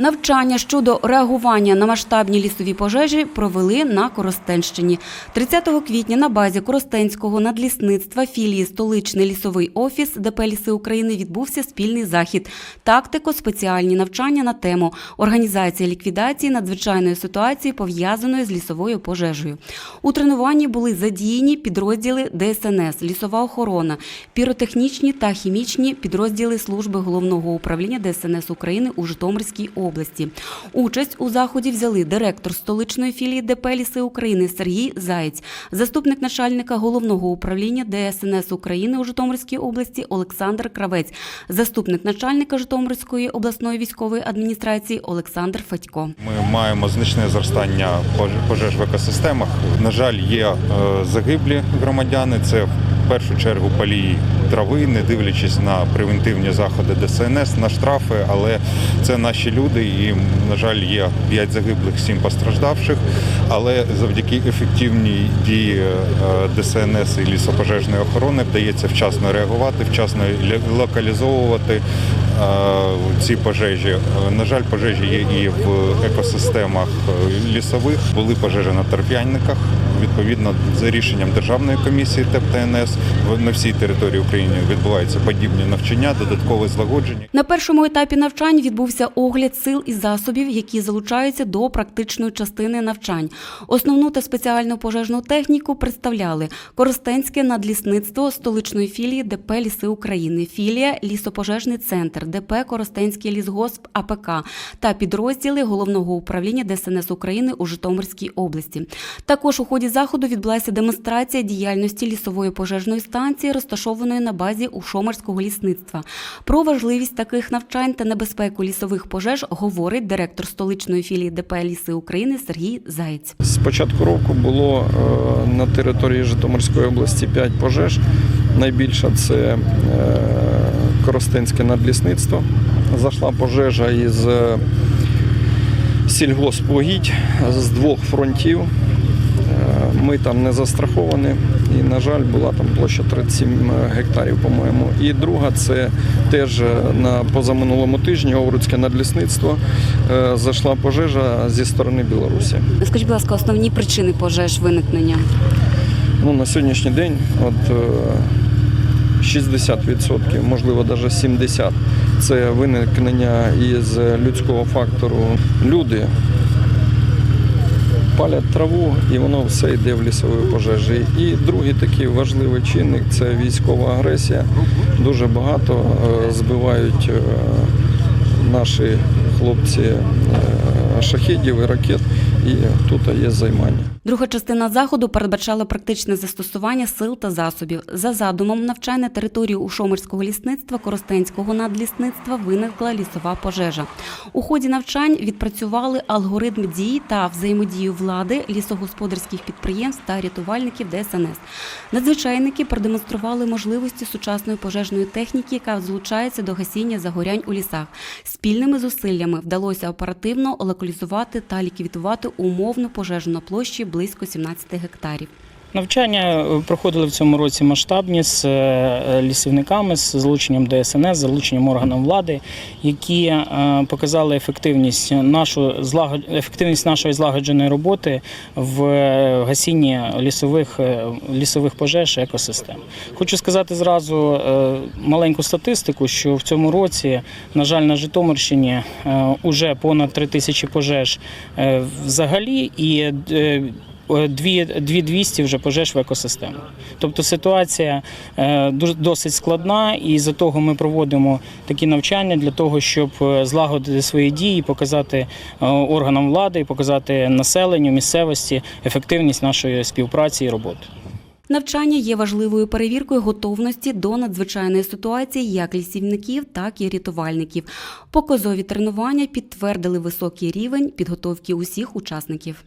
Навчання щодо реагування на масштабні лісові пожежі провели на Коростенщині. 30 квітня на базі Коростенського надлісництва філії Столичний лісовий офіс ДП «Ліси України відбувся спільний захід тактико-спеціальні навчання на тему організація ліквідації надзвичайної ситуації, пов'язаної з лісовою пожежею. У тренуванні були задіяні підрозділи ДСНС, лісова охорона, піротехнічні та хімічні підрозділи служби головного управління ДСНС України у Житомирській області. Участь у заході взяли директор столичної філії ДП «Ліси України Сергій Заєць, заступник начальника головного управління ДСНС України у Житомирській області Олександр Кравець, заступник начальника Житомирської обласної військової адміністрації Олександр Федько. Ми маємо значне зростання пож- пожеж в екосистемах. На жаль, є е, загиблі громадяни. Це першу чергу палії трави, не дивлячись на превентивні заходи ДСНС, на штрафи, але це наші люди, і на жаль, є 5 загиблих, 7 постраждавших. Але завдяки ефективній дії е, ДСНС і лісопожежної охорони вдається вчасно реагувати, вчасно локалізовувати е, ці пожежі. Е, На жаль, пожежі є і в екосистемах лісових. Були пожежі на торф'яниках. Відповідно, за рішенням Державної комісії ТЕП-ТНС в- на всій території України відбуваються подібні навчання, додаткове злагодження. На першому етапі навчань відбувся огляд сил і засобів, які залучаються до практичної частини навчань. Основну та спеціальну пожежну техніку представляли Коростенське надлісництво столичної філії ДП «Ліси України», філія Лісопожежний центр, ДП Коростенський лісгосп АПК та підрозділи головного управління ДСНС України у Житомирській області. Також у ході заходу відбулася демонстрація діяльності лісової пожежної станції, розташованої на базі Ушомерського лісництва. Про важливість таких навчань та небезпеку лісових пожеж говорить директор столичної філії ДП «Ліси України Сергій Заєць. З початку року було е, на території Житомирської області 5 пожеж. Найбільша це е, Коростенське надлісництво. Зайшла пожежа із е, сільгоспугідь з двох фронтів. Е, Ми там не застраховані, і, на жаль, була там площа 37 гектарів, по-моєму. І друга це теж на позаминулому тижні Овруцьке надлісництво. Е, Зайшла пожежа зі сторони Білорусі. Скажіть, будь ласка, основні причини пожеж виникнення. Ну, на сьогоднішній день от, е, 60%, можливо, навіть 70% це виникнення із людського фактору. Люди палять траву і воно все йде в лісові пожежі. І другий такий важливий чинник це військова агресія. Дуже багато е, збивають е, наші хлопці шахедів і ракет, і тут є займання. Друга частина заходу передбачала практичне застосування сил та засобів. За задумом навчання на території Ушомирського лісництва Коростенського надлісництва виникла лісова пожежа. У ході навчань відпрацювали алгоритм дій та взаємодію влади, лісогосподарських підприємств та рятувальників ДСНС. Надзвичайники продемонстрували можливості сучасної пожежної техніки, яка залучається до гасіння загорянь у лісах. Спільними зусиллями вдалося оперативно локалізувати та ліквідувати умовну пожежу на площі близько 17 гектарів. Навчання е, проходили в цьому році масштабні з е, лісівниками, з залученням ДСНС, з залученням органів влади, які е, показали ефективність нашу ефективність нашої злагодженої роботи в гасінні лісових лісових пожеж екосистем. Хочу сказати зразу маленьку статистику, що в цьому році, на жаль, на Житомирщині е, уже понад 3 тисячі пожеж взагалі і е, Дві, дві 200 вже пожеж в екосистему. Тобто ситуація е, досить складна, і за того ми проводимо такі навчання для того, щоб е, злагодити свої дії, показати е, органам влади, і показати населенню місцевості ефективність нашої співпраці і роботи. Навчання є важливою перевіркою готовності до надзвичайної ситуації як лісівників, так і рятувальників. Показові тренування підтвердили високий рівень підготовки усіх учасників.